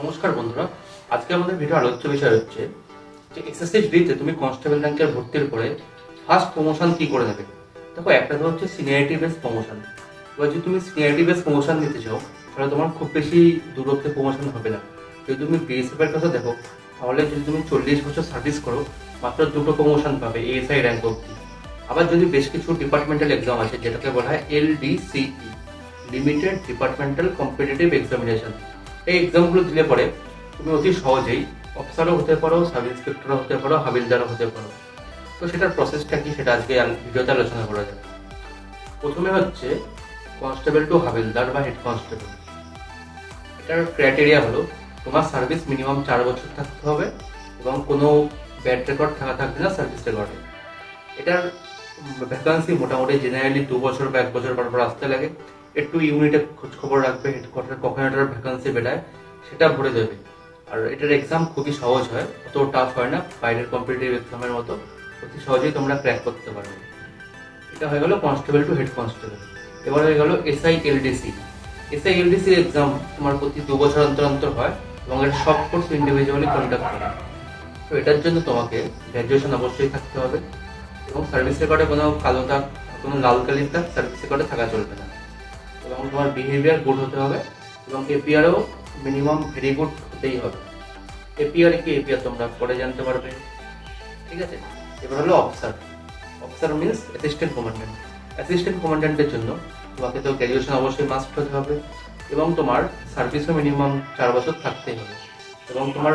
নমস্কার বন্ধুরা। আজকে আমাদের ভিডিও আলোচ্য বিষয় হচ্ছে যে এক্সারসাইজ ডিতে তুমি কনস্টেবল র্যাঙ্কের ভর্তির পরে ফার্স্ট প্রমোশন কি করে নেবে? দেখো, একটা তো হচ্ছে সিনিয়রিটি বেস প্রমোশন এবার যদি তুমি সিনিয়রিটি বেস প্রমোশন নিতে চাও, তাহলে তোমার খুব বেশি দূরত্বে প্রমোশন হবে না। যদি তুমি বিএসএফ এর কথা দেখো, তাহলে যদি তুমি চল্লিশ বছর সার্ভিস করো, মাত্র দুটো প্রমোশন পাবে এএসআই র্যাঙ্ক অব্দি আবার যদি বেশ কিছু ডিপার্টমেন্টাল এক্সাম আছে, যেটাকে বলা হয় LDCE limited departmental competitive examination এই এক্সামগুলো দিলে পরে তুমি অতি সহজেই অফিসারও হতে পারো সাব ইন্সপেক্টরও হতে পারো, হাবিলদারও হতে পারো। তো সেটার প্রসেসটা কি সেটা আজকে ভিডিওতে আলোচনা করা যাবে প্রথমে হচ্ছে কনস্টেবল টু হাবিলদার বা হেড কনস্টেবল এটার ক্রাইটেরিয়া হলো তোমার সার্ভিস মিনিমাম চার বছর থাকতে হবে এবং কোনো ব্যাড রেকর্ড থাকা থাকবে না সার্ভিস রেকর্ডে এটার ভ্যাকান্সি মোটামুটি জেনারেলি দু বছর বা এক বছর পর পর আসতে লাগে। একটু ইউনিটে খোঁজ খবর রাখবে হেডকোয়ার্টার কখন এটার ভ্যাকান্সি বেড়ায়, সেটা ভরে দেবে আর এটার এক্সাম খুবই সহজ হয়, অত টাফ হয় না, বাইরের কম্পিটিটিভ এক্সামের মতো। অতি সহজেই তোমরা ক্র্যাক করতে পারবে এটা হয়ে গেল কনস্টেবল টু হেড কনস্টেবল এবার হয়ে গেল SI LDC SI LDC exam তোমার প্রতি দু বছর অন্তর অন্তর হয় এবং এর সব কোর্স ইন্ডিভিজুয়ালি কন্ডাক্ট করে তো এটার জন্য তোমাকে গ্র্যাজুয়েশন অবশ্যই থাকতে হবে এবং সার্ভিস রেকর্ডে কোনো কালো দাগ, কোনো লাল কালির দাগ সার্ভিস রেকর্ডে থাকা চলবে না। তোমার বিহেভিয়ার গুড হতে হবে এবং এপিআরও মিনিমাম ভেরি গুড হতেই হবে। এপিআর কি এপিআর তোমরা পরে জানতে পারবে। ঠিক আছে? এবার হলো officer officer means assistant commandant assistant কমান্ড্যান্টের জন্য তোমাকে তো গ্র্যাজুয়েশন অবশ্যই মাস্ট হতে হবে এবং তোমার সার্ভিসও মিনিমাম চার বছর থাকতেই হবে। এবং তোমার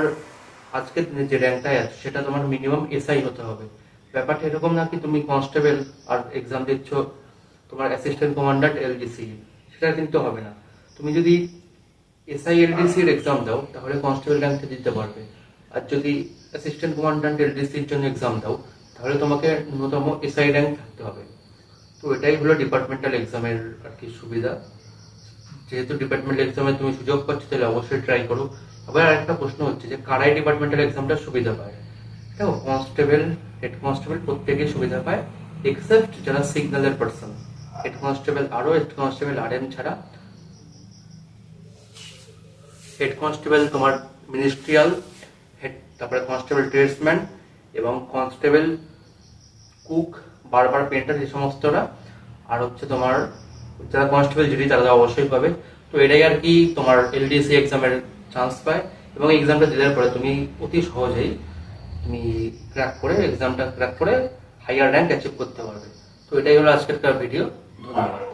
আজকের দিনে যে র্যাঙ্কটাই আছে, সেটা তোমার মিনিমাম এসআই হতে হবে। ব্যাপারটা এরকম না কি তুমি কনস্টেবল আর এক্সাম দিচ্ছ, তোমার অ্যাসিস্ট্যান্ট কমান্ডান্ট এলডিসি সেটা কিন্তু হবে না। তুমি যদি এসআই এলডিসির এক্সাম দাও, তাহলে কনস্টেবল র্যাঙ্কটা দিতে পারবে। আর যদি অ্যাসিস্ট্যান্ট কমান্ডান্ট এলডিসির জন্য এক্সাম দাও, তাহলে তোমাকে ন্যূনতম এসআই র্যাঙ্ক থাকতে হবে। তো এটাই হলো ডিপার্টমেন্টাল এক্সামের আর কি সুবিধা। যেহেতু ডিপার্টমেন্টাল এক্সামে তুমি সুযোগ পাচ্ছ, তাহলে অবশ্যই ট্রাই করো। আবার আরেকটা প্রশ্ন হচ্ছে যে কারাই ডিপার্টমেন্টাল এক্সামটা সুবিধা পায়? দেখো কনস্টেবল হেড কনস্টেবল প্রত্যেকেই সুবিধা পায় এক্সেপ্ট যারা সিগন্যালের পার্সন হেড কনস্টেবল আরও হেড কনস্টেবল আর এম ছাড়া। হেড কনস্টেবল তোমার মিনিস্ট্রিয়াল, হেড তারপরে কনস্টেবল ট্রেডসম্যান এবং কনস্টেবল কুক, বারবার পেন্টার এই সমস্তরা। আর হচ্ছে তোমার যারা কনস্টেবল জুরি তারা অবশ্যই পাবে। তো এটাই আর কি তোমার এলডিসি এক্সামের চান্স পায় এবং এক্সামটা দেওয়ার পরে তুমি অতি সহজেই তুমি ক্র্যাক করে, এক্সামটা ক্র্যাক করে হাইয়ার র্যাঙ্ক অ্যাচিভ করতে পারবে। তো এটাই হলো আজকের ভিডিও ধন্যবাদ।